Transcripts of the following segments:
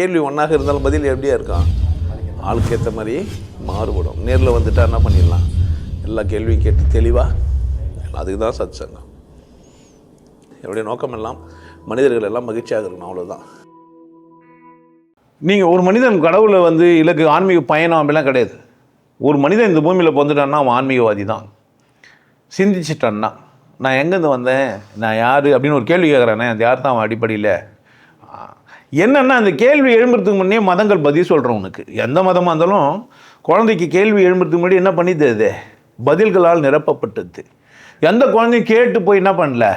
கேள்வி ஒன்றாக இருந்தாலும் பதில் எப்படியா இருக்கான் ஆளுக்கு ஏற்ற மாதிரி மாறுபடும். நேரில் வந்துட்டா என்ன பண்ணிடலாம்? எல்லா கேள்வியும் கேட்டு தெளிவாக அதுக்கு தான் சத் சங்கம் என்னுடைய நோக்கம் எல்லாம் மனிதர்கள் எல்லாம் மகிழ்ச்சியாக இருக்கணும் அவ்வளோதான் நீங்கள் ஒரு மனிதன் கடவுளை வந்து இலக்கு ஆன்மீக பயணம் அப்படிலாம் கிடையாது. ஒரு மனிதன் இந்த பூமியில் பிறந்துட்டான்னா அவன் ஆன்மீகவாதி தான் சிந்திச்சிட்டான்னா நான் எங்கேருந்து வந்தேன்? நான் யார்? அப்படின்னு ஒரு கேள்வி கேட்குறேனே அந்த யார் தான் அவன் அடிப்படையில்? என்னென்னா அந்த கேள்வி எழும்புறதுக்கு முன்னே மதங்கள் பதில் சொல்கிறோம் உனக்கு. எந்த மதமாக இருந்தாலும் குழந்தைக்கு கேள்வி எழும்புறதுக்கு முன்னாடி என்ன பண்ணிது அது? பதில்களால் நிரப்பப்பட்டது. எந்த குழந்தையும் கேட்டு போய் என்ன பண்ணல?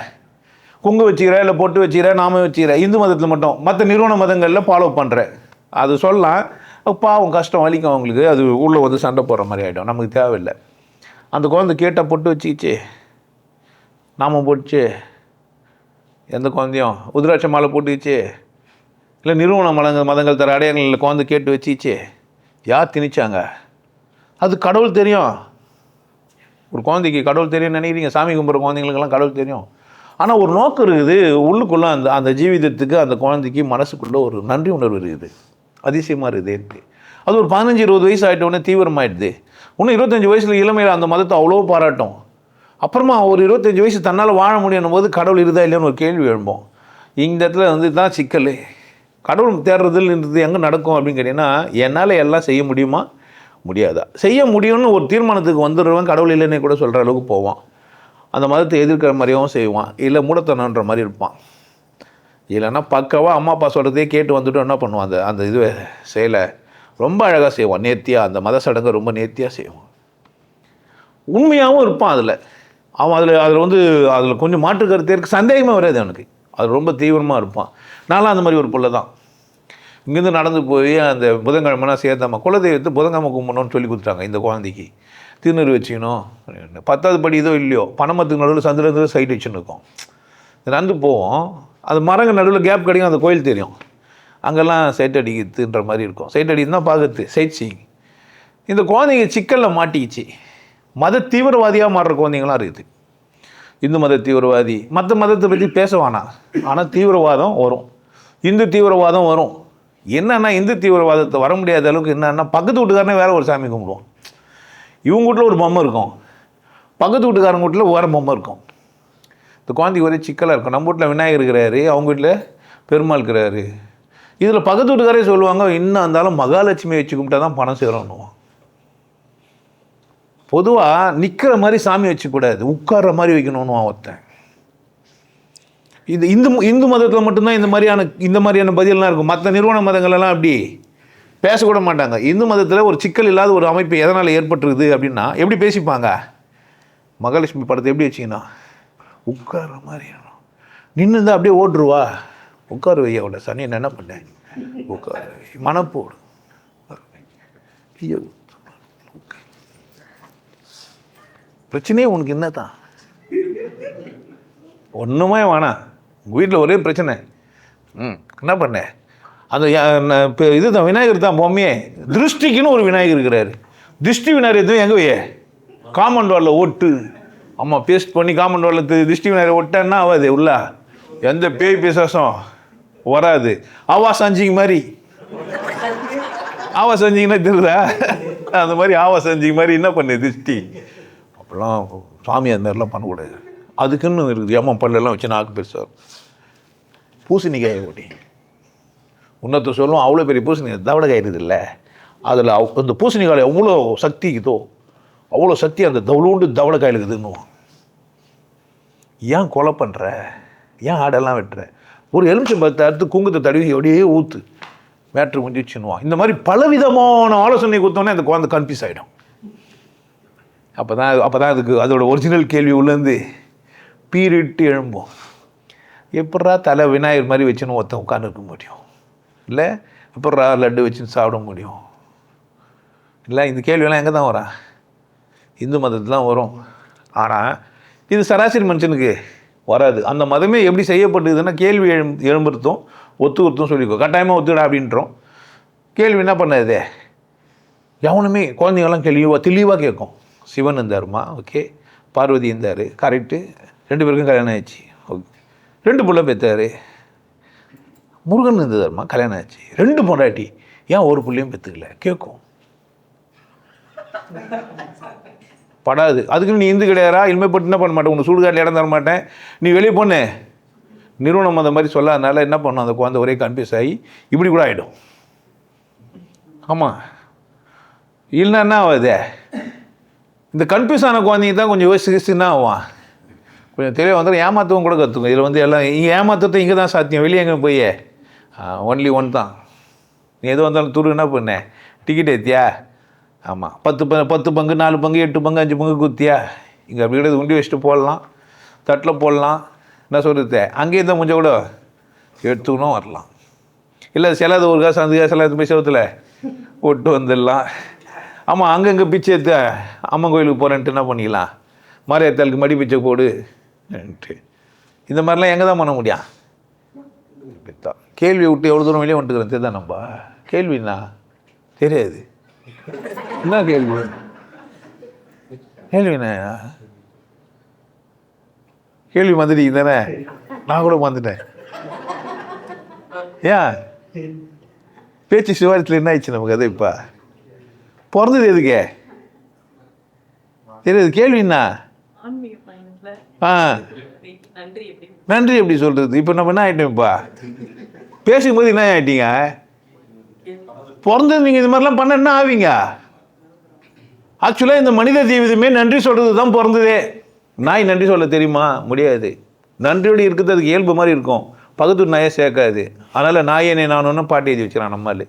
குங்கு வச்சுக்கிற இல்லை பொட்டு வச்சுக்கிற நாம வச்சுக்கிற இந்து மதத்தில் மட்டும் மற்ற நிறுவன மதங்களில் ஃபாலோ பண்ணுறேன் அது சொல்லலாம். பாவம் கஷ்டம் வலிக்கும் அவங்களுக்கு. அது உள்ளே வந்து சண்டை போடுற மாதிரி ஆகிடும் நமக்கு தேவையில்லை. அந்த குழந்தை கேட்டால் பொட்டு வச்சுக்கிச்சு. நாம போட்டுச்சு. எந்த குழந்தையும் உதிராட்ச மாலை போட்டுக்கிச்சு. இல்லை நிறுவன மதங்கள் மதங்கள் தர அடையாளங்களில் குழந்தை கேட்டு வச்சிச்சு. யார் திணிச்சாங்க? அது கடவுள் தெரியும். ஒரு குழந்தைக்கு கடவுள் தெரியும் நினைக்கிறீங்க? சாமி கும்பிட்ற குழந்தைங்களுக்கெல்லாம் கடவுள் தெரியும். ஆனால் ஒரு நோக்கம் இருக்குது. உள்ளுக்குள்ளே அந்த அந்த ஜீவிதத்துக்கு அந்த குழந்தைக்கு மனசுக்குள்ளே ஒரு நன்றி உணர்வு இருக்குது. அதிசயமாக இருக்குது எனக்கு அது ஒரு பதினஞ்சு இருபது வயசு ஆகிட்ட உடனே தீவிரமாயிடுது. இன்னும் இருபத்தஞ்சி வயசில் இளமையில் அந்த மதத்தை அவ்வளோ பாராட்டும். அப்புறமா ஒரு இருபத்தஞ்சி வயசு தன்னால் வாழ முடியும் போது கடவுள் இருதா இல்லையான்னு ஒரு கேள்வி எழும்போம். இந்த இடத்துல வந்து தான் சிக்கல். கடவுள் தேடுறதுன்றது எங்கே நடக்கும் அப்படின்னு கேட்டிங்கன்னா என்னால் எல்லாம் செய்ய முடியுமா? முடியாதா. செய்ய முடியும்னு ஒரு தீர்மானத்துக்கு வந்துடுறவன் கடவுள் இல்லைன்னே கூட சொல்கிற அளவுக்கு போவான். அந்த மதத்தை எதிர்க்கிற மாதிரியும் செய்வான். இல்லை மூடத்தனன்ற மாதிரி இருப்பான். இல்லைன்னா பக்காவாக அம்மா அப்பா சொல்கிறதே கேட்டு வந்துட்டு என்ன பண்ணுவான்? அந்த அந்த இது செயலை ரொம்ப அழகாக செய்வான். நேர்த்தியாக அந்த மத சடங்கை ரொம்ப நேர்த்தியாக செய்வான். உண்மையாகவும் இருப்பான் அதில். அவன் அதில் அதில் வந்து அதில் கொஞ்சம் மாற்று கருத்தே இருக்கு. சந்தேகமே வராது அவனுக்கு. அது ரொம்ப தீவிரமாக இருப்பான். நானும் அந்த மாதிரி ஒரு பிள்ளை தான். இங்கேருந்து நடந்து போய் அந்த புதன்கிழமைனா சேர்த்தாம குலதெய்வத்தை புதன்கிழமை கும்பிடணும்னு சொல்லி கொடுத்துட்டாங்க இந்த குழந்தைக்கு. திருநூறு வச்சுக்கணும். அப்படின்னு. பத்தாவது படி இதோ இல்லையோ பணமத்துக்கு நடுவில் சந்திரத்தில் சைட் வச்சுன்னு இருக்கோம். நடந்து போவோம். அது மரங்க நடுவில் கேப் கிடைக்கும் அந்த கோயில் தெரியும். அங்கெல்லாம் சைட் அடிக்கிறதுன்ற மாதிரி இருக்கும். சைட் அடிக்குதுன்னா பார்க்கறது சைட் சீங் இந்த குழந்தைங்க சிக்கலில் மாட்டிக்கிச்சு. மத தீவிரவாதியாக மாறுற குழந்தைங்களாம் இருக்குது. இந்து மத தீவிரவாதி. மற்ற மதத்தை பற்றி பேசவானா ஆனால் தீவிரவாதம் வரும். இந்து தீவிரவாதம் வரும். என்னன்னா இந்து தீவிரவாதத்தை வர முடியாத அளவுக்கு என்னன்னா பக்கத்து வீட்டுக்காரனே வேற ஒரு சாமி கும்பிடுவோம் இவங்க வீட்டில் ஒரு பொம்மை இருக்கும். பக்கத்து வீட்டுக்காரங்க வீட்டில் வேறு பொம்மை இருக்கும். இந்த குழந்தைக்கு ஒரே சிக்கலாக இருக்கும். நம்ம வீட்டில் விநாயகர் இருக்கிறாரு அவங்க வீட்டில் பெருமாள் இருக்கிறாரு. இதில் பக்கத்து வீட்டுக்காரே சொல்லுவாங்க இன்னும் இருந்தாலும் மகாலட்சுமி வச்சு கும்பிட்டா தான் பணம் சேரணும் பொதுவாக நிற்கிற மாதிரி சாமி வச்சுக்கூடாது. உட்கார்ற மாதிரி வைக்கணும்னு ஒருத்தன். இது இந்து இந்து மதத்தில் மட்டும்தான் இந்த மாதிரியான இந்த மாதிரியான பதிலெலாம் இருக்கும். மற்ற நிறுவன மதங்களெல்லாம் அப்படி பேசக்கூட மாட்டாங்க. இந்து மதத்தில் ஒரு சிக்கல் இல்லாத ஒரு அமைப்பு எதனால் ஏற்பட்டுருக்குது அப்படின்னா எப்படி பேசிப்பாங்க? மகாலட்சுமி படத்தை எப்படி வச்சிங்கன்னா உட்கார்ற மாதிரி நின்று இருந்தால் அப்படியே ஓட்டுருவா உட்காரு வையா அவட சனி என்ன பண்ணேன்? உட்கார் மனப்போடு. ஐயோ. பிரச்சனையே உனக்கு என்ன தான் ஒன்றுமே வேணாம். உங்கள் வீட்டில் ஒரே பிரச்சனை. ம் என்ன பண்ண? அந்த யா- ந- இப்போ விநாயகர் தான் பொம்மையே. திருஷ்டிக்குன்னு ஒரு விநாயகர் இருக்கிறாரு. திருஷ்டி விநாயகர் எதுவும் எங்கே வையே காமன் வாலில் ஓட்டு. அம்மா பேஸ்ட் பண்ணி காமன் வாலில் திருஷ்டி விநாயகர் ஒட்டன்னா ஆகாது உள்ள? எந்த பேய் பிசாசம் வராது. ஆவா சஞ்சிங் மாதிரி. ஆவா சஞ்சிங்கன்னா தெரியுதா அந்த மாதிரி ஆவா சஞ்சிங் மாதிரி என்ன பண்ணு திருஷ்டி? அப்போல்லாம் சாமி அந்த மாதிரிலாம் பண்ணக்கூடாது. அதுக்குன்னு இருக்குது ஏமா பல்லெல்லாம் வச்சு நாக்கு பெருசாக பூசணிக்காயை ஓட்டி உன்னத்தை சொல்லும் அவ்வளோ பெரிய பூசணிக்காய் தவளக்காய் இருக்குது இல்லை. அதில் அந்த பூசணிக்காயில் எவ்வளோ சக்தி இதோ அவ்வளோ சக்தி அந்த தவளோண்டு தவளக்காயில் இருக்குதுன்னு ஏன் கொலை பண்ணுற ஏன் ஆடெல்லாம் வெட்டுற? ஒரு எலுமிச்சம் பத்தை அறுத்து குங்குத்தை தடவி அப்படியே ஊற்று மேட்ரு முடிச்சுன்னுவான் இந்த மாதிரி பலவிதமான ஆலோசனை கொடுத்தோன்னே அந்த குழந்தை கன்ஃபியூஸ் ஆகிடும் அப்போ தான் அப்போ தான் அதுக்கு அதோட ஒரிஜினல் கேள்வி உள்ளேருந்து பீரிட்டு எழும்போம். எப்பட்றா தலை விநாயகர் மாதிரி வச்சுன்னு ஒருத்தன் உட்காந்துருக்க முடியும்? இல்லை எப்பட்றா லட்டு வச்சுன்னு சாப்பிட முடியும்? இல்லை இந்த கேள்வியெல்லாம் எங்கே தான் வரா இந்து மதத்தில் தான் வரும். ஆனால் இது சராசரி மனுஷனுக்கு வராது. அந்த மதமே எப்படி செய்யப்பட்டதுன்னா கேள்வி எழும் எழும்புறதும் ஒத்துக்கிறதும் சொல்லிக்கோ. கட்டாயமாக ஒத்துடா அப்படின்றோம். கேள்வி என்ன பண்ணாதே எவனுமே குழந்தைங்களாம் தெளிவாக தெளிவாக கேட்கும். சிவன் இருந்தாருமா? ஓகே. பார்வதி இருந்தார். கரெக்டு ரெண்டு பேருக்கும் கல்யாணம் ஆயிடுச்சு. ஓகே ரெண்டு பிள்ளை பெற்றார் முருகன் இருந்ததாருமா கல்யாணம் ஆச்சு ரெண்டு பொண்டாட்டி. ஏன் ஒரு பிள்ளையும் பெற்றுக்கல கேட்கும். படாது. அதுக்கு நீ இந்து கிடையாதா? இனிமேல் பட்டு என்ன பண்ண மாட்டேன்? உனக்கு சூடுகாட்டில் இடம் தர மாட்டேன். நீ வெளியே போன நிறுவனம் அந்த மாதிரி சொல்லாதனால என்ன பண்ணும் அந்த குழந்தை ஒரே கன்ஃபியூஸ் ஆகி இப்படி கூட ஆகிடும் ஆமாம் இல்லைன்னா என்ன ஆகுது இந்த கன்ஃபியூஸ் ஆன குழந்தைங்க தான் கொஞ்சம் யோசிச்சு யோசிச்சு என்ன கொஞ்சம் தெளிவாக வந்து ஏமாத்தவும் கூட கற்றுக்கும் இதில் வந்து எல்லாம் இங்கே ஏமாத்தத்தை இங்கே தான் சாத்தியம். வெளியே எங்கே போய்? ஒன்லி ஒன் தான். நீ எது வந்தாலும் துரு என்ன பண்ண? டிக்கெட் ஏற்றியா ஆமாம் பத்து ப பத்து பங்கு நாலு பங்கு எட்டு பங்கு அஞ்சு பங்கு குத்தியா? இங்கே அப்படி கிடையாது. உண்டி வச்சுட்டு போடலாம். தட்டில் போடலாம். என்ன சொல்கிறது அங்கேயே இருந்தால் கொஞ்சம் கூட எடுத்துக்கணும் வரலாம். இல்லை சிலது ஒரு காசு அந்த காசு எல்லாம் போய் செவத்தில் விட்டு வந்துடலாம். ஆமாம் அங்கங்கே பிச்சை எடுத்து அம்மன் கோயிலுக்கு போகிறேன்ட்டு என்ன பண்ணிக்கலாம் மாரியாத்தாளுக்கு மடி பிச்சை போடுன்ட்டு இந்த மாதிரிலாம் எங்கே தான் பண்ண முடியும்? இப்படித்தான். கேள்வி விட்டு எவ்வளோ தூரம் வெளியே வந்துட்டுக்கிறேன் தெரியுதா நம்ம? கேள்விண்ணா தெரியாது. என்ன கேள்வி? கேள்விண்ணா கேள்வி வந்துட்டீங்க தானே? நான் கூட வந்துட்டேன். ஏன்? பேச்சு சிவாரத்தில் என்ன ஆயிடுச்சு நமக்கு அது இப்போ? பிறந்தது எதுக்கே? தெரியாது கேள்வி என்ன? ஆன்மீக பயணத்துல. ஆ. நன்றி எப்படி? சொல்கிறது இப்போ நம்ம என்ன ஆகிட்டோம்ப்பா பேசும்போது என்ன ஆகிட்டீங்க பிறந்தது நீங்கள் இது மாதிரிலாம் பண்ண என்ன ஆவீங்க? ஆக்சுவலாக இந்த மனித ஜீவிதமே நன்றி சொல்கிறது தான் பிறந்ததே. நாய் நன்றி சொல்ல தெரியுமா? முடியாது. நன்றியோடு இருக்கிறது அதுக்கு இயல்பு மாதிரி இருக்கும். பக்கத்து நாயை சேர்க்காது. அதனால் நாயனை நான் ஒன்று பாட்டி எழுதி வச்சுறான் நம்மால்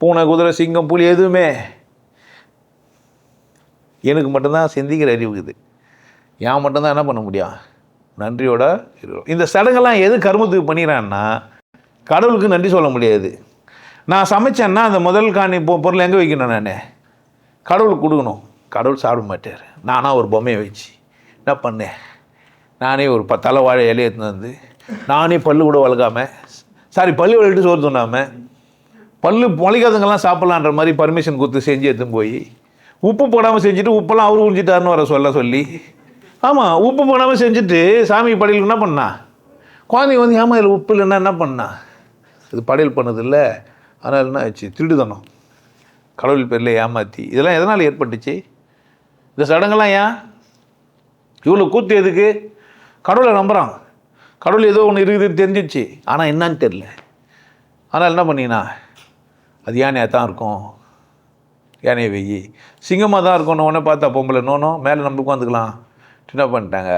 பூனை குதிரை சிங்கம் புலி எதுவுமே. எனக்கு மட்டும்தான் சிந்திக்கிற அறிவு இது. ஏன் மட்டும்தான் என்ன பண்ண முடியும்? நன்றியோட இருக்கிறோம். இந்த சடங்கெல்லாம் எது கர்மத்துக்கு பண்ணிடுறான்னா கடவுளுக்கு நன்றி சொல்ல முடியாது. நான் சமைச்சேன்னா அந்த முதல் காணி பொ பொருள் எங்கே வைக்கணும் நான்? கடவுளுக்கு கொடுக்கணும். கடவுள் சாப்பிட மாட்டார். நானாக ஒரு பொம்மையை வச்சு என்ன பண்ணேன்? நானே ஒரு ப தலை வாழை இலையை எடுத்துன்னு வந்து நானே பல்லு கூட வளர்க்காம சாரி பல்லு வளர்ட்டு சோறு தூண்டாமல் பல்லு முளைக்காதங்கெல்லாம் சாப்பிட்லான்ற மாதிரி பர்மிஷன் கொடுத்து செஞ்சு எடுத்துன்னு போய் உப்பு போடாமல் செஞ்சுட்டு உப்பெல்லாம் அவர் உறிஞ்சிட்டாருன்னு வர சொல்ல சொல்லி. ஆமாம் உப்பு போடாமல் செஞ்சுட்டு சாமி படையலுக்கு என்ன பண்ணா? குழந்தைங்க வந்து ஏமா இதில் உப்பு இல்லைன்னா என்ன பண்ணா? இது படையல் பண்ணதில்ல. அதனால் என்ன ஆச்சு திருடுதனம். கடவுள் பேரில் ஏமாற்றி இதெல்லாம் எதனால் ஏற்பட்டுச்சு? இந்த சடங்கெல்லாம் ஏன்? இவ்வளோ கூத்து எதுக்கு? கடவுளை நம்புகிறான் கடவுள் ஏதோ ஒன்று இருக்குதுன்னு தெரிஞ்சிச்சு. ஆனால் என்னன்னு தெரில ஆனால் என்ன பண்ணினா? அது ஏன் தான் இருக்கும்? யானையை வெயி. சிங்கமாக தான் இருக்கும். உடனே பார்த்தா பொம்பளை நோனோ மேலே நம்ம உட்காந்துக்கலாம். என்ன பண்ணிட்டாங்க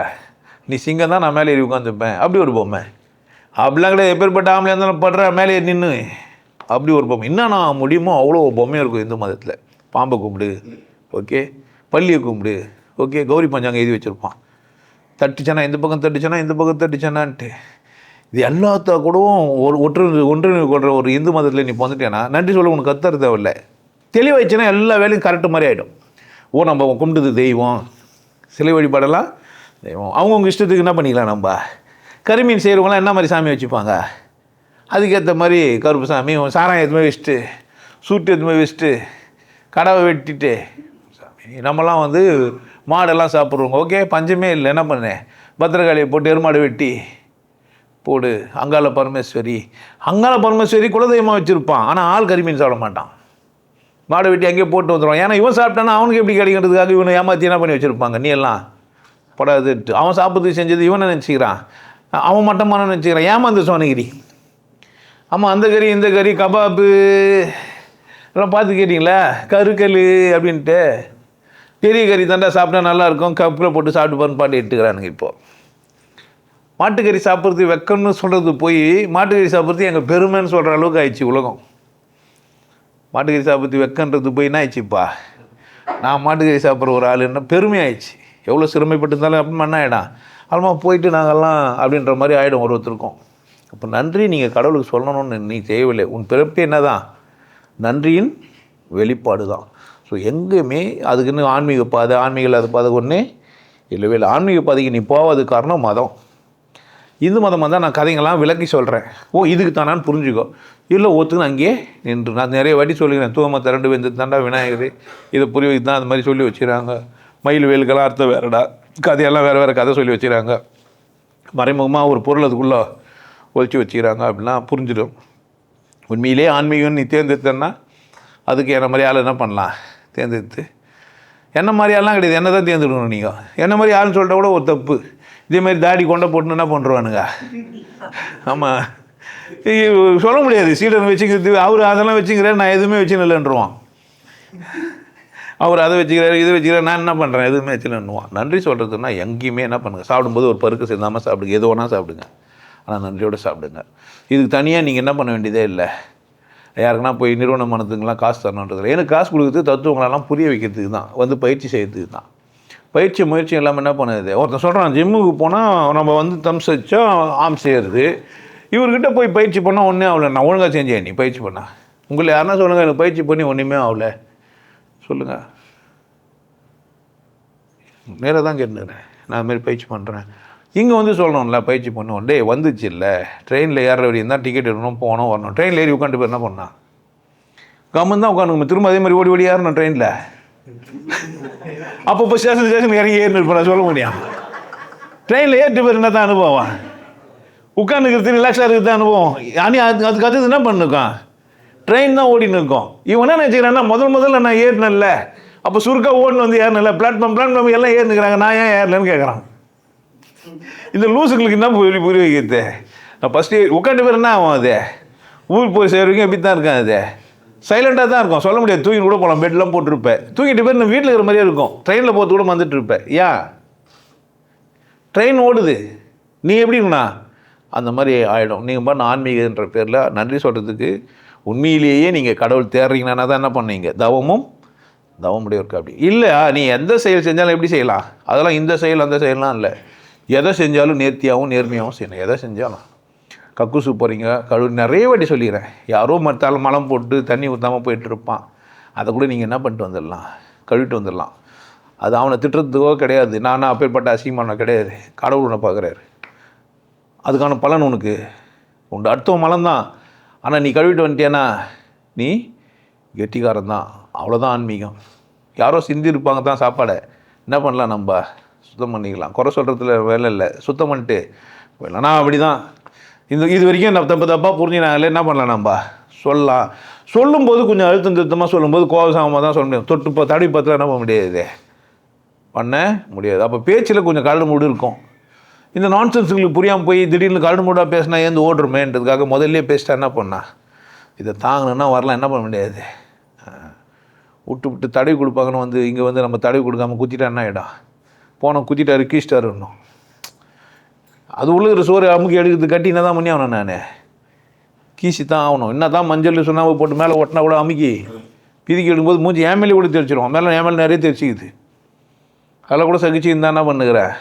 நீ சிங்கம் தான் நான் மேலே ஏறி உட்காந்துப்பேன். அப்படி ஒரு பொம்மை. அப்படிலாம் கிடையாது. எப்பேற்பட்ட ஆம்பளை இருந்தாலும் படுற மேலே ஏறி நின்று அப்படி ஒரு பொம்மை. என்னன்னா முடியுமோ அவ்வளோ பொம்மையும் இருக்கும் இந்து மதத்தில். பாம்பை கும்பிடு. ஓகே. பள்ளியை கும்பிடு. ஓகே. கௌரி பஞ்சாங்க எழுதி வச்சுருப்பான். தட்டுச்சனா இந்த பக்கம் தட்டுச்சனா இந்த பக்கம் தட்டுச்சனான்ட்டு. இது எல்லாத்த கூடவும் ஒரு ஒற்று ஒன்று கொள்கிற ஒரு இந்து மதத்தில் நீ வந்துட்டேன்னா நன்றி சொல்ல உனக்கு கத்தர் தேவையில்ல. தெளிவாயிடுச்சுன்னா எல்லா வேலையும் கரெக்டு மாதிரி ஆகிடும் ஓ நம்ம கும்பிடுது தெய்வம். சிலை வழிபாடெல்லாம் தெய்வம். அவங்கவுங்க இஷ்டத்துக்கு என்ன பண்ணிக்கலாம் நம்ம? கருமீன் செய்கிறவங்களாம் என்ன மாதிரி சாமி வச்சுப்பாங்க? அதுக்கேற்ற மாதிரி கருப்பு சாமி சாராயம் எதுவுமே வச்சுட்டு சூட்டு எதுவுமே வச்சுட்டு கடவை வெட்டிட்டு சாமி. நம்மலாம் வந்து மாடெல்லாம் சாப்பிட்றவங்க. ஓகே பஞ்சமே இல்லை. என்ன பண்ணேன் பத்திரகாளியை போட்டு எருமாடு வெட்டி போடு. அங்காள பரமேஸ்வரி. அங்காள பரமேஸ்வரி குலதெய்வமாக வச்சுருப்பான். ஆனால் ஆள் கருமீன் சாப்பிட மாட்டான். மாடு வெட்டி அங்கேயே போட்டு வந்துடுவான் ஏன்னா இவன் சாப்பிட்டானா அவனுக்கு எப்படி கிடைக்கிறதுக்காக இவனை ஏமாற்றி என்ன பண்ணி வச்சுருப்பாங்க? நீ எல்லாம் படாது அவன் சாப்பிட்றதுக்கு செஞ்சது இவனை நினச்சிக்கிறான்? அவன் மட்டமான நினச்சிக்கிறான்? ஏமாந்து சோனகிரி. ஆமாம் அந்த கறி இந்த கறி கபாப்பு. எல்லாம் பார்த்து கேட்டிங்களா? கருக்கல் அப்படின்ட்டு. பெரிய கறி தண்டா சாப்பிட்டா நல்லாயிருக்கும். கப்பில் போட்டு சாப்பிட்டு பாருன்னு பாட்டு இட்டுக்கிறானுங்க இப்போது மாட்டுக்கறி சாப்பிட்றது வெக்கம்னு சொல்கிறது போய் மாட்டுக்கறி சாப்பிட்றது எங்கள் பெருமைன்னு சொல்கிற அளவுக்கு ஆயிடுச்சு உலகம். மாட்டுக்கறி சாப்பிட்றது வெக்கன்றது போய் என்ன ஆயிடுச்சுப்பா. நான் மாட்டுக்கறி சாப்பிட்ற ஒரு ஆள் என்ன பெருமை ஆயிடுச்சு எவ்வளோ சிரமைப்பட்டிருந்தாலும் அப்படி ஆகிடும் அல்மா போயிட்டு நாங்கள்லாம் அப்படின்ற மாதிரி ஆகிடும் ஒரு ஒருத்தருக்கும். அப்போ நன்றி நீங்கள் கடவுளுக்கு சொல்லணும்னு நீ தேவையில்லை. உன் பிறப்பு என்ன தான் நன்றியின் வெளிப்பாடு தான் ஸோ எங்கேயுமே அதுக்குன்னு ஆன்மீக பாதை ஆன்மீக இல்லாத பாதை ஒன்றே இல்லவே இல்லை ஆன்மீக பாதைக்கு நீ போவாத காரணம் மதம். இந்து மதம் வந்தால் நான் கதைங்கள்லாம் விளக்கி சொல்கிறேன் ஓ இதுக்கு தானான்னு புரிஞ்சுக்கோ. இல்லை ஒத்துக்குன்னு அங்கேயே நின்று. நான் நிறைய வாட்டி சொல்லிக்கிறேன் தூவமாக திரண்டு வெந்து தாண்டா விநாயகர் இதை புரிய வைத்து தான் அந்த மாதிரி சொல்லி வச்சுக்கிறாங்க. மயில் வேலுக்கெல்லாம் அர்த்தம் வேறடா கதையெல்லாம் வேறு வேறு கதை சொல்லி வச்சுக்கிறாங்க. மறைமுகமாக ஒரு பொருள் அதுக்குள்ளே ஒழிச்சு வச்சுக்கிறாங்க அப்படிலாம் புரிஞ்சிடும். உண்மையிலே ஆன்மீகம் நீ தேர்ந்தெடுத்தேன்னா அதுக்கு என்ன மாதிரி ஆள் என்ன பண்ணலாம்? தேர்ந்தெடுத்து. என்ன மாதிரி ஆள்லாம் கிடையாது என்ன தான் தேர்ந்தெடுக்கணும் நீங்கள் என்ன மாதிரி ஆள்னு சொல்லிட்டா கூட ஒரு தப்பு. இதே மாதிரி தாடி கொண்டை போட்டுன்னு என்ன பண்ணுறானுங்க ஆமாம் சொல்ல முடியாது. சீடன் வச்சுக்கிறது அவர் அதெல்லாம் வச்சுக்கிறார் நான் எதுவுமே வச்சுக்கலன்றுவான் அவர் அதை வச்சுக்கிறாரு இதை வச்சுக்கிறேன் நான் என்ன பண்ணுறேன் எதுவுமே வச்சுலன்னுவான் நன்றி சொல்கிறதுனா எங்கேயுமே என்ன பண்ணுங்கள் சாப்பிடும்போது ஒரு பருக்கு சேர்ந்தாமல் சாப்பிடுங்க. எது வேணால் சாப்பிடுங்க. ஆனால் நன்றியோடு சாப்பிடுங்க. இதுக்கு தனியாக நீங்கள் என்ன பண்ண வேண்டியதே இல்லை. யாருக்குன்னா போய் நிறுவனம் மனத்துக்கெலாம் காசு தரணுன்றது எனக்கு காசு கொடுக்குறது தத்துவங்களெல்லாம் புரிய வைக்கிறதுக்கு தான். வந்து பயிற்சி செய்கிறதுக்கு தான். பயிற்சி முயற்சி எல்லாமே என்ன பண்ணுது ஒருத்தன் சொல்கிறான் ஜிம்முக்கு போனால் நம்ம வந்து தம்ஸ் வச்சா ஆம் செய்கிறது இவர்கிட்ட போய் பயிற்சி பண்ணால் ஒன்றே ஆகலை. நான் ஒழுங்காக செஞ்சேன். நீ பயிற்சி பண்ணா. உங்களை யாருன்னா சொல்லுங்கள் எனக்கு பயிற்சி பண்ணி ஒன்றுமே ஆகல. சொல்லுங்கள் நேராக தான் கேட்டுக்கிறேன் நான் அது மாதிரி பயிற்சி பண்ணுறேன் இங்கே வந்து சொல்லணும்ல பயிற்சி பண்ணுவோம். டே வந்துச்சு இல்லை. ட்ரெயினில் ஏற வரையும் தான் டிக்கெட் எடுக்கணும் போகணும் வரணும். ட்ரெயினில் ஏறி உட்காந்து போய் என்ன பண்ணான் கம்மன் தான் உட்காந்துக்கணும். திரும்ப அதே மாதிரி ஓடி ஓடி ஏறணும் ட்ரெயினில். அப்பப்போ ஸ்டேஷன் ஸ்டேஷன் இறங்கி ஏறினு இருப்பேன். சொல்ல முடியும் ட்ரெயினில் ஏறிட்டு போய் என்ன தான் அனுபவம். உட்காந்துக்கிறது ரிலாக்ஸாக இருக்கிறது தான் அனுபவம். அணி அது அதுக்கு அது என்ன பண்ணிருக்கான் ட்ரெயின் தான் ஓடின்னு இருக்கோம். இவன் என்ன நினச்சிக்கிறான்னா முதல் முதல்ல நான் ஏறினேன்ல. அப்போ சுருக்காக ஓடினு வந்து ஏறினல பிளாட்ஃபார்ம் பிளாட்ஃபார்ம் எல்லாம் ஏறினுக்கிறாங்க. நான் ஏன் ஏறலன்னு கேட்குறான் இந்த லூசுங்களுக்கு என்ன புரிய புரிய வைக்கிறது நான் ஃபஸ்ட்டு உட்காந்து பேர் என்ன ஆகும் அது? ஊருக்கு போய் சேர்வீங்க இப்படி தான் இருக்கான் அது. சைலண்ட்டாக தான் இருக்கும். சொல்ல முடியாது. தூங்கி கூட போகலாம். பெட்லாம் போட்டிருப்பேன் தூங்கிட்டு பேர் நான் வீட்டில் இருக்கிற மாதிரியே இருக்கும். ட்ரெயினில் போகிறது கூட வந்துட்டு இருப்பேன் ஏன் ட்ரெயின் ஓடுது. நீ எப்படிங்கண்ணா அந்த மாதிரி ஆகிடும் நீங்கள் பாட்டு ஆன்மீகன்ற பேரில் நன்றி சொல்கிறதுக்கு உண்மையிலேயே நீங்கள் கடவுள் தேடுறீங்கன்னா தான் என்ன பண்ணுவீங்க? தவமும் தவமுடையவருக்கு அப்படி இல்லை நீ எந்த செயல் செஞ்சாலும் எப்படி செய்யலாம்? அதெல்லாம் இந்த செயல் அந்த செயல்லாம் இல்லை. எதை செஞ்சாலும் நேர்த்தியாகவும் நேர்மையாகவும் செய்யணும். எதை செஞ்சாலும். கக்கூசு போகிறீங்க கழுவு நிறைய வாட்டி சொல்லிடுறேன். யாரோ மற்றாலும் மலம் போட்டு தண்ணி ஊற்றாமல் போயிட்டு இருப்பான். அதை கூட நீங்கள் என்ன பண்ணிட்டு வந்துடலாம்? கழுவிட்டு வந்துடலாம். அது அவனை திட்டுறதுக்கோ கிடையாது. நானும் அப்பேற்பட்ட அசிங்கமான கிடையாது. கடவுள் உன்னை பார்க்குறாரு. அதுக்கான பலன் உனக்கு உண்டு. அடுத்தவன் மலம் தான். ஆனால் நீ கழுவிட்டு வந்துட்டியானா? நீ கெட்டிக்காரன் தான். அவ்வளோதான் ஆன்மீகம். யாரோ சிந்தி இருப்பாங்க தான் சாப்பாடை. என்ன பண்ணலாம் நம்ம? சுத்தம் பண்ணிக்கலாம். குறை சொல்கிறதுல வேலை இல்லை. சுத்தம் பண்ணிட்டு போயிடலாம். நான் அப்படி தான் இந்த இது வரைக்கும் நான் தப்பு தப்பாக புரிஞ்சினாங்களே என்ன பண்ணலாம் நம்ம? சொல்லலாம். சொல்லும்போது கொஞ்சம் அழுத்தம் திருத்தமாக சொல்லும்போது கோபசாமமாக தான் சொல்ல முடியும். தொட்டு பா- தடவி பார்த்துல என்ன பண்ண முடியாது? பண்ண முடியாது. அப்போ பேச்சில் கொஞ்சம் கரடு மூடு இருக்கும். இந்த நான்சென்ஸுங்களுக்கு புரியாமல் போய் திடீர்னு கரடு மூடாக பேசினா ஏந்து ஓடுறமேன்றதுக்காக முதல்ல பேசிட்டா என்ன பண்ணா? இதை தாங்கணுன்னா வரலாம் என்ன பண்ண முடியாது? விட்டு விட்டு தடவி கொடுப்பாங்கன்னு வந்து இங்கே வந்து நம்ம தடவி கொடுக்காம குத்திட்டா என்ன ஆகிடும் போனோம் குத்திட்டாரு கீச்சிட்டாரு இன்னும். அது உள்ள சோறு அமுக்கி எடுக்கிறது கட்டி என்ன தான் பண்ணி ஆகணும் நான்? கீசி தான் ஆகணும். என்ன தான் மஞ்சள் சுண்ணாம்பு போட்டு மேலே ஒட்டினா கூட அமுக்கி பிதுக்கி எடுக்கும்போது மூஞ்சி ஏமேலே கூட தெரிச்சிடும் மேலே என் நிறைய தெரிச்சிக்குது. அதில் கூட சகிச்சு இருந்தா என்ன பண்ணுகிறேன்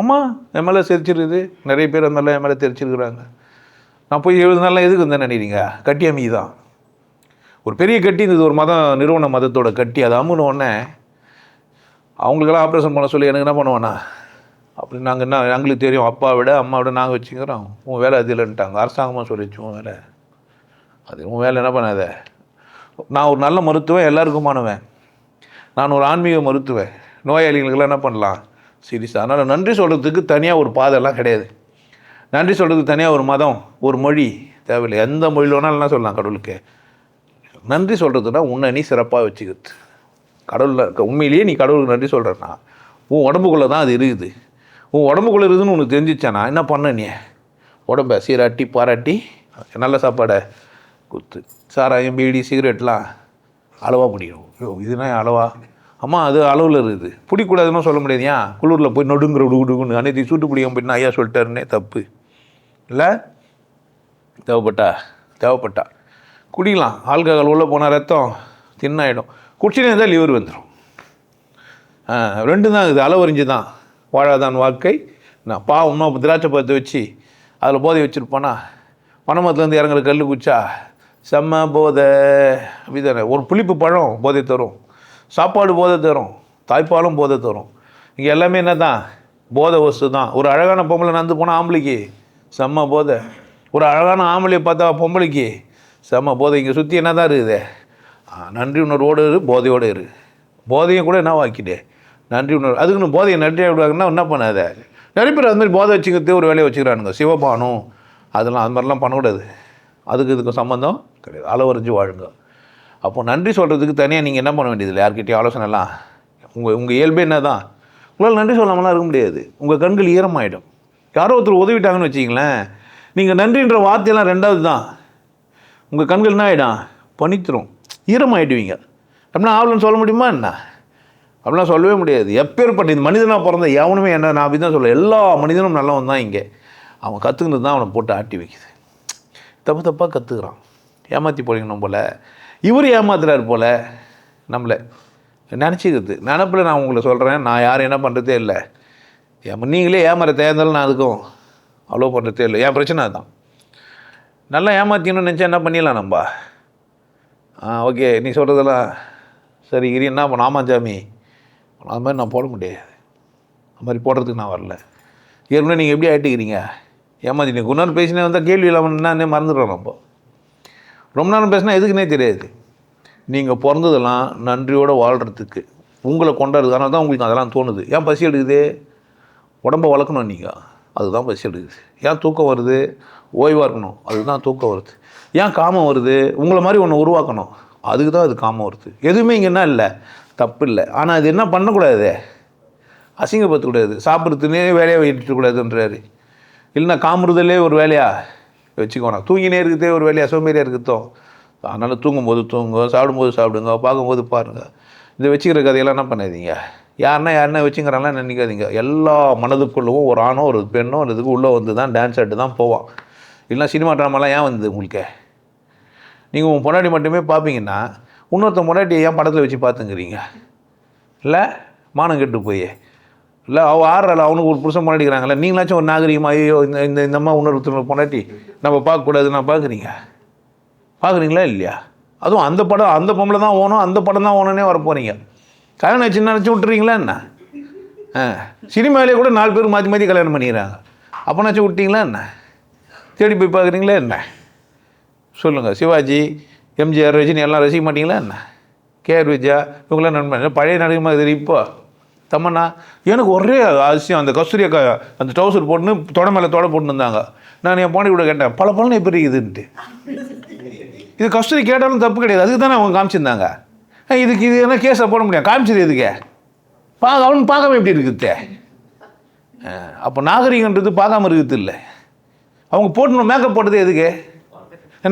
ஆமாம் என் மேலே தெரிச்சிருக்குது நிறைய பேர் அந்த என் மேலே தெரிச்சிருக்கிறாங்க நான் போய் எழுபது நாள்லாம் எதுக்கு வந்தேன் நினைக்கிறீங்க? கட்டி அமுக்கி தான் ஒரு பெரிய கட்டி இருந்தது ஒரு மதம் நிறுவன மதத்தோட கட்டி. அதை அம்முன்னு அவங்களுக்கெல்லாம் ஆப்ரேஷன் பண்ண சொல்லி எனக்கு என்ன பண்ணுவேண்ணா அப்படி நாங்கள் என்ன எங்களுக்கு தெரியும் அப்பா விட அம்மா விட நாங்கள் வச்சுக்கிறோம். உன் வேலை அது இல்லைன்ட்டாங்க. அரசாங்கமாக சொல்லிச்சு உன் வேலை. அது உன் வேலை என்ன பண்ணாத? நான் ஒரு நல்ல மருத்துவன் எல்லாருக்குமானவன் நான் ஒரு ஆன்மீக மருத்துவன். நோயாளிகளுக்கெல்லாம் என்ன பண்ணலாம்? சீரியஸாக அதனால் நன்றி சொல்கிறதுக்கு தனியாக ஒரு பாதைலாம் கிடையாது. நன்றி சொல்கிறதுக்கு தனியாக ஒரு மதம் ஒரு மொழி தேவையில்லை. எந்த மொழியில் வேணாலும் என்ன சொல்லலாம் கடவுளுக்கு? நன்றி சொல்கிறதுனா உன்னை நீ சிறப்பாக வச்சுக்கிறது. கடவுளில் இருக்க உண்மையிலேயே நீ கடவுளுக்கு நன்றி சொல்கிறனா உன் உடம்புக்குள்ளே தான் அது இருக்குது. உன் உடம்புக்குள்ளே இருக்குதுன்னு உனக்கு தெரிஞ்சிச்சானா என்ன பண்ண நீ? உடம்பை சீராட்டி பாராட்டி நல்ல சாப்பாடை குத்து சாராயம் பீடி சிகரெட்லாம் அளவாக பிடிக்கணும் ஐயோ இதுனா அளவாக அம்மா அது அளவில் இருக்குது. பிடிக்கூடாதுன்னு சொல்ல முடியாது. ஏன்? குளிரில் போய் நொடுங்குற விடுகுடுன்னு அனைத்து சூட்டு பிடிக்காம போயிட்டு ஐயா சொல்லிட்டாருன்னே தப்பு. இல்லை? தேவைப்பட்டா? தேவைப்பட்டா. குடிக்கலாம். ஆல்கஹால் உள்ளே போனால் ரத்தம் தின்னாயிடும். குடிச்சுனே இருந்தால் லிவர் வந்துடும் ரெண்டு தான் இது அளவறிஞ்சு தான். வாழாதான் வாழ்க்கை. நான் பாவம்னா திராட்சை பழத்தை வச்சு அதில் போதை வச்சுருப்போனா? பனமரத்துலேருந்து இறங்குற கல் குச்சா செம்ம போதை. அப்படிதானே. ஒரு புளிப்பு பழம் போதை தரும். சாப்பாடு போதை தரும் தாய்ப்பாலும் போதை தரும். இங்கே எல்லாமே என்ன தான் போதை வஸ்து தான் ஒரு அழகான பொம்பளை நடந்து போனால் ஆம்பளைக்கு செம்ம போதை. ஒரு அழகான ஆம்பளையை பார்த்தா பொம்பளைக்கு செம்ம போதை. இங்கே சுற்றி என்ன தான் இருக்குது நன்றி உணர்வோடு இரு போதையோடு இரு. போதையும் கூட என்ன வாக்கிட்டே நன்றி உணர்வு அதுக்குன்னு போதையை நன்றி ஆகிடுவாங்கன்னா என்ன பண்ணாத? நிறைய பேர் அது மாதிரி போதை வச்சுக்கிறது ஒரு வேலையை வச்சுக்கிறானுங்க. சிவபானம் அதெல்லாம் அது மாதிரிலாம் பண்ணக்கூடாது. அதுக்கு இதுக்கு சம்மந்தம் கிடையாது. அளவறிஞ்சு வாழுங்க. அப்போது நன்றி சொல்கிறதுக்கு தனியாக நீங்கள் என்ன பண்ண வேண்டியதில்லை? யார்கிட்டயும் ஆலோசனைலாம் உங்கள் உங்கள் இயல்பு என்ன தான் உங்களால் நன்றி சொல்லாமலாம் இருக்க முடியாது. உங்கள் கண்கள் ஈரமாயிடும். யாரோ ஒருத்தர் உதவிட்டாங்கன்னு வச்சிங்களேன் நீங்கள் நன்றின்ற வார்த்தையெல்லாம் ரெண்டாவது தான் உங்கள் கண்கள் என்ன ஆகிடும் பனித்துரும். ஈரமாயிடுவீங்க. அப்படின்னா ஆவலன்னு சொல்ல முடியுமா என்ன? அப்படிலாம் சொல்லவே முடியாது. எப்பேற்பட்ட இந்த மனிதனாக பிறந்த எவனுமே என்ன நான் அப்படி தான் சொல்ல எல்லா மனிதனும் நல்லவன் தான் இங்கே. அவன் கற்றுக்கினது தான் அவனை போட்டு ஆட்டி வைக்குது. தப்பு தப்பாக கற்றுக்குறான் ஏமாற்றி போறீங்க போல் இவர் ஏமாத்துறாரு போல் நம்மளை. நினச்சிக்கிறது. நினப்பில் நான் உங்களை சொல்கிறேன் நான் யாரும் என்ன பண்ணுறதே இல்லை. ஏமா நீங்களே ஏமாற தேர்ந்தாலும் நான் அதுக்கும் அவ்வளோ பண்ணுறதே இல்லை. என் பிரச்சனை அதுதான். நல்லா ஏமாற்றிக்கணும்னு நினச்சா என்ன பண்ணிடலாம் நம்ம? ஆ ஓகே நீ சொல்கிறதெல்லாம் சரி. இரு என்ன பண்ண? ஆமாம் சாமி. அது மாதிரி நான் போட முடியாது. அது மாதிரி போடுறதுக்கு நான் வரல. ஏற்கனவே நீங்கள் எப்படி ஆகிட்டுக்கிறீங்க ஏமாத்தி நீங்கள் குன்னார் பேசினே வந்தால் கேள்வி இல்லாமல் என்னன்னே மறந்துடுறோம் நம்ம. ரொம்ப நேரம் பேசினா எதுக்குன்னே தெரியாது. நீங்கள் பிறந்ததெல்லாம் நன்றியோடு வாழ்கிறதுக்கு உங்களை கொண்டாடுறது ஆனால் தான் உங்களுக்கு அதெல்லாம் தோணுது. ஏன் பசி எடுக்குது? உடம்ப வளர்க்கணும் நீங்கள் அதுதான் பசி எடுக்குது. ஏன் தூக்கம் வருது? ஓய்வாக இருக்கணும். அதுதான் தூக்கம் வருது. ஏன் காமம் வருது? உங்களை மாதிரி ஒன்று உருவாக்கணும். அதுக்கு தான் அது காமம் வருது. எதுவுமே இங்கே என்ன இல்லை. தப்பு இல்லை. ஆனால் அது என்ன பண்ணக்கூடாது? அசிங்கப்படுத்தக்கூடாது. சாப்பிட்றதுனே வேலையை வைக்கக்கூடாதுன்றாரு இல்லைன்னா காமுறுதலே ஒரு வேலையா? வச்சுக்கோணும். தூங்கினே இருக்கிறதே ஒரு வேலையை சோம்பேறியாக இருக்கட்டும் அதனால் தூங்கும்போது தூங்குங்க சாப்பிடும்போது சாப்பிடுங்க பார்க்கும்போது பாருங்கள் இதை வச்சுக்கிற கதையெல்லாம் என்ன பண்ணாதீங்க? யாருன்னா யாருன்னா வச்சுக்கிறாங்களாம் நினைக்காதீங்க? எல்லா மனதுக்குள்ளவும் ஒரு ஆணோ ஒரு பெண்ணோ ஒரு இதுக்கு உள்ளே வந்து தான் டான்ஸ் ஆட்டு தான் போவான். இல்லைன்னா சினிமா ட்ராமாலாம் ஏன் வந்தது உங்களுக்கு? நீங்கள் உங்கள் பொன்னாடி மட்டுமே பார்ப்பீங்கன்னா இன்னொருத்தன் பொண்டாட்டியை ஏன் படத்தில் வச்சு பார்த்துங்கிறீங்க? இல்லை? மானம் கெட்டு போய். இல்லை அவ ஆடுறல அவனுக்கு ஒரு புருஷன் பொண்டாட்டிக்கிறாங்கல்ல நீங்களாச்சும் ஒரு நாகரிகமாக ஐயோ இந்த இந்த இந்த அம்மா இன்னொருத்தர் பொண்டாட்டி நம்ம பார்க்கக்கூடாது நான் பார்க்குறீங்க? பார்க்குறீங்களா இல்லையா? அதுவும் அந்த படம் அந்த பொம்பளை தான் ஓணும் அந்த படம் தான் ஓணுன்னே வர போகிறீங்க கல்யாணம் சின்ன நினச்சி விட்டுறீங்களா என்ன? ஆ சினிமாவிலே கூட நாலு பேர் மாற்றி மாற்றி கல்யாணம் பண்ணிக்கிறாங்க. அப்போனாச்சும் விட்டீங்களா என்ன? தேடி போய் பார்க்குறீங்களா என்ன? சொல்லுங்கள் சிவாஜி எம்ஜிஆர் ரஜினி எல்லாம் ரசிக்க மாட்டிங்களா என்ன? கேஆர் விஜயா இவங்களாம் நண்பன் பழைய நடிகை மாதிரி இப்போ. தம்மண்ணா எனக்கு ஒரே அதிசயம். அந்த கஸ்தூரி அக்கா அந்த ட்ரௌசர் போட்டுன்னு தொட மேலே தொட போட்டுன்னு இருந்தாங்க. நான் என் பாண்டி கூட கேட்டேன் பல பலனை எப்படி இருக்குதுன்ட்டு? இது கஸ்தூரி கேட்டாலும் தப்பு கிடையாது. அதுக்கு தானே அவங்க காமிச்சிருந்தாங்க. இதுக்கு இது என்ன கேஸை போட முடியாது காமிச்சது இதுக்கே பார்க்க அவனு பார்க்காம எப்படி இருக்குதே? அப்போ நாகரிகன்றது பார்க்காம இருக்குது இல்லை. அவங்க போட்டு மேக்கப் போட்டது எதுக்கு?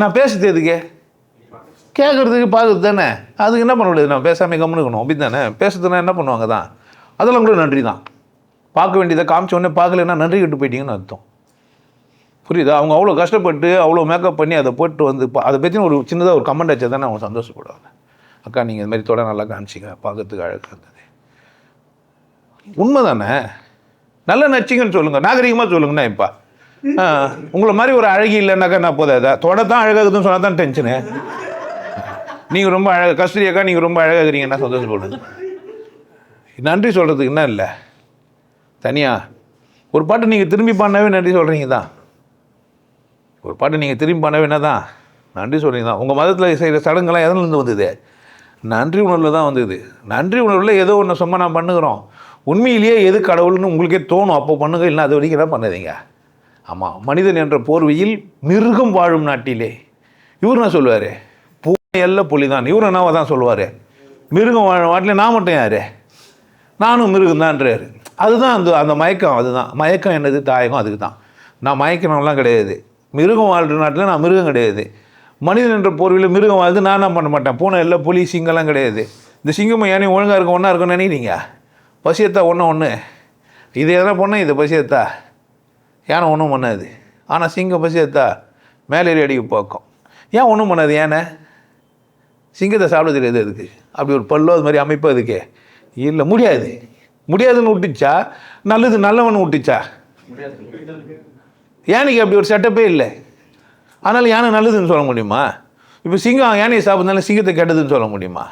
நான் பேசுறது எதுக்கு? கேட்குறதுக்கு பார்க்குறது தானே. அதுக்கு என்ன பண்ண முடியாது நான் பேசாமல் கம்முனுக்கணும் அப்படி தானே பேசுறதுனா என்ன பண்ணுவாங்க தான்? அதெல்லாம் கூட நன்றி தான் பார்க்க வேண்டியதை காமிச்ச உடனே பார்க்கலன்னா நன்றி கட்டு போயிட்டீங்கன்னு அர்த்தம். புரியுதா? அவங்க அவ்வளோ கஷ்டப்பட்டு அவ்வளோ மேக்கப் பண்ணி அதை போட்டு வந்து பா- அதை பற்றின ஒரு சின்னதாக ஒரு கமெண்ட் வச்சா தானே அவங்க சந்தோஷப்படுவாங்க. அக்கா நீங்கள் இந்த மாதிரி தொட நல்லா காமிச்சிங்க பார்க்கறதுக்கு அழகாக இருந்தது. உண்மை தானே நல்ல நடிச்சிங்கன்னு சொல்லுங்கள் நாகரிகமாக சொல்லுங்கண்ணா இப்போ. உங்களை மாதிரி ஒரு அழகி இல்லைன்னாக்கா நான் போதாதா தொட தான் அழகாகுதுன்னு சொன்னால் தான் டென்ஷனு நீங்கள் ரொம்ப அழகாக கஸ்தூரி அக்கா நீங்கள் ரொம்ப அழகாக இருக்கிறீங்கன்னா சந்தோஷப்படுது நன்றி சொல்கிறதுக்கு என்ன இல்லை? தனியாக ஒரு பாட்டு நீங்கள் திரும்பி பண்ணவே நன்றி சொல்கிறீங்க தான். ஒரு பாட்டு நீங்கள் திரும்பி பண்ணவே என்ன தான்? நன்றி சொல்கிறீங்க தான். உங்கள் மதத்தில் செய்கிற சடங்குலாம் எதுலேருந்து வந்தது? நன்றி உணர்வில் தான் வந்தது. நன்றி உணர்வில் ஏதோ ஒன்று சும்மா நான் பண்ணுகிறோம். உண்மையிலேயே எது கடவுள்னு உங்களுக்கே தோணும். அப்போ பண்ணுங்க இல்லை அது வரைக்கும் என்ன பண்ணாதீங்க? ஆமாம் மனிதன் என்ற போர்வையில் மிருகம் வாழும் நாட்டிலே. இவர் என்ன சொல்லுவார்? பூனை எல்ல புலி தான் இவர் என்னவா தான் சொல்லுவார். மிருகம் வாழும் நாட்டில் நான் மட்டும் யார்? நானும் மிருகம்தான்றாரு. அதுதான் அந்த அந்த மயக்கம் அதுதான். மயக்கம் என்னது? தாயகம் அதுக்கு தான் நான் மயக்கணும்லாம் கிடையாது. மிருகம் வாழ்கிற நாட்டில் நான் மிருகம் கிடையாது. மனிதன் என்ற போர்வையில் மிருகம் வாழ்ந்து நான் என்ன பண்ண மாட்டேன். பூனை இல்லை புலி சிங்கம்லாம் கிடையாது. இந்த சிங்கம் யானையும் ஒழுங்காக இருக்க ஒன்றா இருக்கும்னு நினைக்கிறீங்க? பசியத்தா ஒன்று ஒன்று இது எதனா பண்ண இது பசியத்தா யானை ஒன்றும் பண்ணாது. ஆனால் சிங்கம் பசியத்தா மேலேறி அடிக்க பார்க்கும். ஏன் ஒன்றும் பண்ணாது? யானை? சிங்கத்தை சாப்பிட தெரியாது அதுக்கு அப்படி ஒரு பல்லோ அது மாதிரி அமைப்பு அதுக்கே. இல்லை முடியாது. முடியாதுன்னு விட்டுச்சா? நல்லது நல்லவன் விட்டுச்சா? யானைக்கு அப்படி ஒரு செட்டப்பே இல்லை. அதனால் யானை நல்லதுன்னு சொல்ல முடியுமா? இப்போ சிங்கம் யானையை சாப்பிட்றதுனால சிங்கத்தை கெட்டதுன்னு சொல்ல முடியுமா?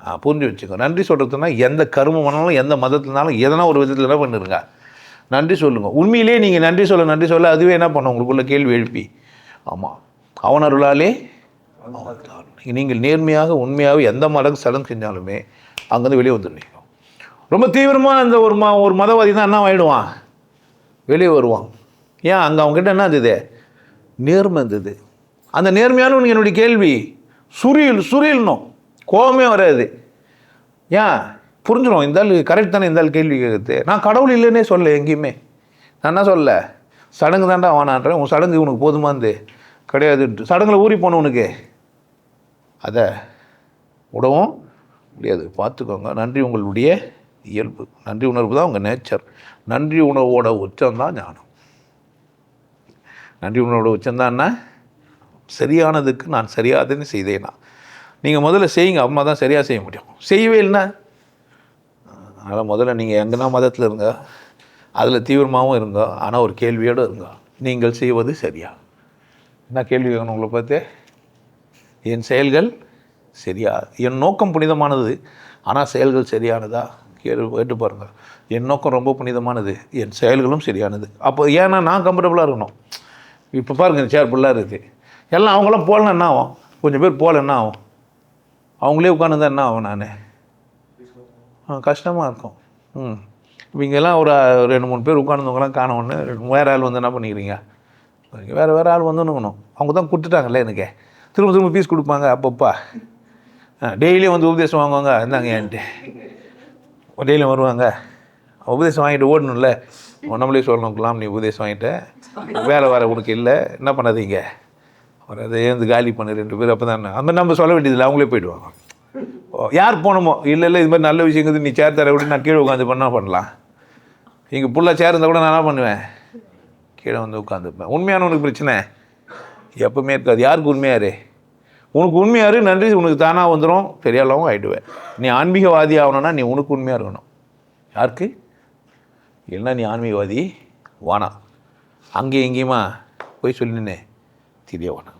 ஆ புரிஞ்சு வச்சுக்கோ. நன்றி சொல்கிறதுனா எந்த கருமம் பண்ணாலும் எந்த மதத்துனாலும் எதனா ஒரு விதத்தில் என்ன பண்ணிருங்க. நன்றி சொல்லுங்கள் உண்மையிலேயே நீங்கள் நன்றி சொல்ல நன்றி சொல்ல அதுவே என்ன பண்ணும் உங்களுக்குள்ள கேள்வி எழுப்பி. ஆமாம் அவன் அருளாலே நீங்கள் நீங்கள் நேர்மையாக உண்மையாக எந்த மத சடங்கு செஞ்சாலுமே அங்கேருந்து வெளியே வந்துடுவீங்க ரொம்ப தீவிரமாக அந்த ஒரு ம ஒரு மதவாதி தான் என்ன ஆகிடுவான் வெளியே வருவான். ஏன்? அங்கே அவங்ககிட்ட என்ன இருந்தது? நேர்மை இருந்தது. அந்த நேர்மையான என்னுடைய கேள்வி. சுரியல் சுரியல்னும் கோபமே வராது. ஏன்? புரிஞ்சிடும் இந்த ஆள் கரெக்ட் தானே இந்த ஆள் கேள்வி கேட்குது நான் கடவுள் இல்லைன்னே சொல்ல எங்கேயுமே. நான் என்ன சொல்ல சடங்கு தான்டா வானான்றேன். உன் சடங்கு உனக்கு போதுமாந்து கிடையாதுன்ட்டு சடங்குல ஊறி போனவனுக்கு அதை விடவும் முடியாது. பார்த்துக்கோங்க. நன்றி உங்களுடைய இயல்பு. நன்றி உணர்வு தான் உங்கள் நேச்சர் நன்றி உணர்வோட உச்சம்தான் ஞானம். நன்றி உணவோட உச்சம்தான் என்ன? சரியானதுக்கு நான் சரியாதுன்னு செய்தேனா. நீங்கள் முதல்ல செய்யுங்க அம்மா தான் சரியாக செய்ய முடியும். செய்யவே இல்லைன்னா அதனால் முதல்ல நீங்கள் எங்கன்னா மதத்தில் இருங்க. அதில் தீவிரமாகவும் இருங்க. ஆனால் ஒரு கேள்வியோடு இருங்க. நீங்கள் செய்வது சரியா? என்ன கேள்வி கேட்கணும் உங்களை பார்த்து? என் செயல்கள் சரியா? என் நோக்கம் புனிதமானது. ஆனால் செயல்கள் சரியானதா? கேட்டு கேட்டு பாருங்க. என் நோக்கம் ரொம்ப புனிதமானது. என் செயல்களும் சரியானது. அப்போ ஏன்னா நான் கம்ஃபர்டபுளாக இருக்கணும். இப்போ பாருங்க சேர் ஃபுல்லாக இருக்குது எல்லாம் அவங்களாம் போகலன்னா என்ன ஆகும்? கொஞ்சம் பேர் போகல என்ன ஆகும்? அவங்களே உட்காந்துருந்தா என்ன ஆகும் நான்? கஷ்டமாக இருக்கும். ம். இப்போ இங்கெல்லாம் ஒரு ரெண்டு மூணு பேர் உட்காந்துவங்களாம் காண ஒன்று வேறு ஆள் வந்து என்ன பண்ணிக்கிறீங்க? வேறு வேறு ஆள் வந்துணுக்கணும் அவங்க தான் கொடுத்துட்டாங்கல்ல எனக்கு. திரும்ப திரும்ப பீஸ் கொடுப்பாங்க அப்பப்பா. டெய்லியும் வந்து உபதேசம் வாங்குவாங்க. இருந்தாங்க ஏன்ட்டு டெய்லியும் வருவாங்க. உபதேசம் வாங்கிட்டு ஓடணும்ல. நம்மளே சொல்லணும் குலாம் நீ உபதேசம் வாங்கிட்ட. வேலை வர உனக்கு இல்லை. என்ன பண்ணாதீங்க? ஒரு அதை ஏந்து காலி பண்ணு ரெண்டு பேர் அப்போ தான் அந்த நம்ம சொல்ல வேண்டியதில்லை. அவங்களே போயிடுவாங்க. ஓ, யார் போனோமோ இல்லை இல்லை இது மாதிரி நல்ல விஷயங்கிறது நீ சேர் தர விட நான் கீழே உட்காந்து பண்ணா பண்ணலாம். இங்கே புள்ள சேர் இருந்தால் கூட நான் என்ன பண்ணுவேன்? கீழே வந்து உட்காந்துப்பேன் உண்மையான உனக்கு பிரச்சனை? எப்பவுமே இருக்காது. யாருக்கு உண்மையாரு உனக்கு உண்மையாக இரு நன்றி உனக்கு தானாக வந்துடும் பெரியாளாவும் ஆகிடுவேன் நீ ஆன்மீகவாதி ஆகணும்னா நீ உனக்கு உண்மையாக இருக்கணும். யாருக்கு? இல்லைன்னா நீ ஆன்மீகவாதி வானா. அங்கேயும் எங்கேயுமா போய் சொல்லினே தெரிய வேணாம்